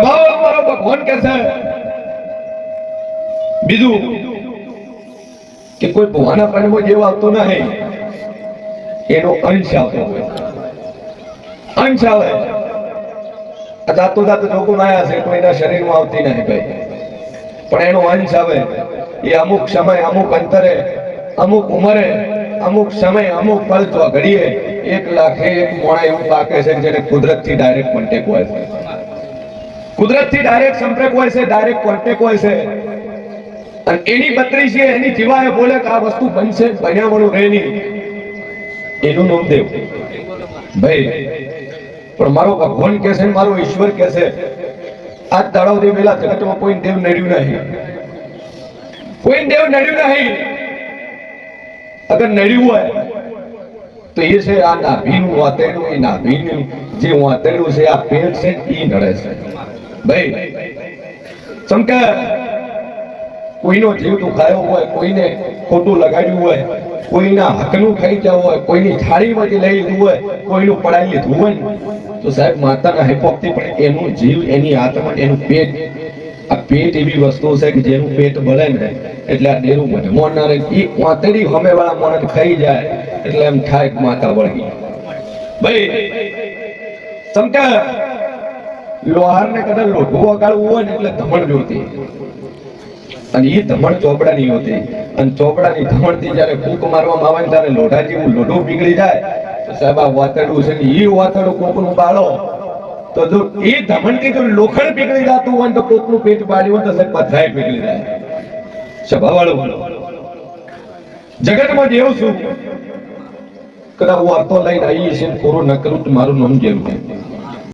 ભગવાન કે છે. બીજું કે કોઈ ભવાના પ્રેમમાં જેવો આવતો નહીં, એનો અંશ આવતો હોય. અંશ આવે. જાતો જાતો લોકો આયા છે કોઈના શરીરમાં આવતી નહીં ભાઈ. પણ એનો અંશ આવે. એ અમુક સમય અમુક અંતરે, અમુક ઉંમરે, અમુક સમય અમુક પલ ઘડીએ એક લાખે એક મોણા એવું પાકે છે જેને કુદરતથી ડાયરેક્ટ પણ હોય. છે કુદરતથી ડાયરેક્ટ સંપર્ક હોય છે ડાયરેક્ટ કોન્ટેક્ટ હોય છે. અને એની પત્રી છે એની જીવાએ બોલે કે આ વસ્તુ બનશે, બન્યાવાનું રહે નહીં. એનું નામ દેવ. ભાઈ, પણ મારો ભગવાન કે છે મારો ઈશ્વર કે છે આ તળાવ દે પેલા જગતમાં કોઈ દેવ નડ્યું નહીં. કોઈ દેવ નડ્યું નહીં. અગર નડ્યું હોય, તો એ છે આ નાભીનું વાતેડું એ નાભીનું જે વાતેડું છે, આ પેટ છે એ નડે છે. ભાઈ સમકે કોઈનો જીવ દુખાયો હોય, કોઈને ખોટું લગાડ્યું હોય, કોઈના હકનું ખાઈ જવું હોય, કોઈની થાળીમાંથી લઈ લીધું હોય, કોઈનું પડાઈ લીધું હોય, તો સાહેબ માતાના હિપોપથી પણ એનું જીવ, એની આત્મા, એનું પેટ, આ પેટ એવી વસ્તુ છે કે જેનું પેટ ભરે ને, એટલે આ ડેરું બને મોનારે એ વાતડી હમેવાળા વાળા ખાઈ જાય, એટલે એમ થાય માતા વળગી. ભાઈ સમકા લોહારને કદાચ લોઢું વગાડવું હોય ને એટલે ધમણ જોતી. અને એ ધમણ ચોપડાની હોતી. અને ચોપડાની ધમણથી જ્યારે ફૂંક મારવામાં આવે ને ત્યારે લોઢા જેવું પીગળી જાય, તો સાહેબ આ વાતડું છે ને એ વાતડું કોકનું બાળો તો જો એ ધમણથી જો લોખંડ પીગળી જતું હોય ને તો કોકનું પેટ બાળ્યું હોય તો સાહેબ પથરાય પીગળી જાય. સ્વભાવવાળું જગતમાં જેવું છું કદાચ હું અર્થો લઈને આવીએ છીએ પૂરો ન તો મારું નામ જેવું છે.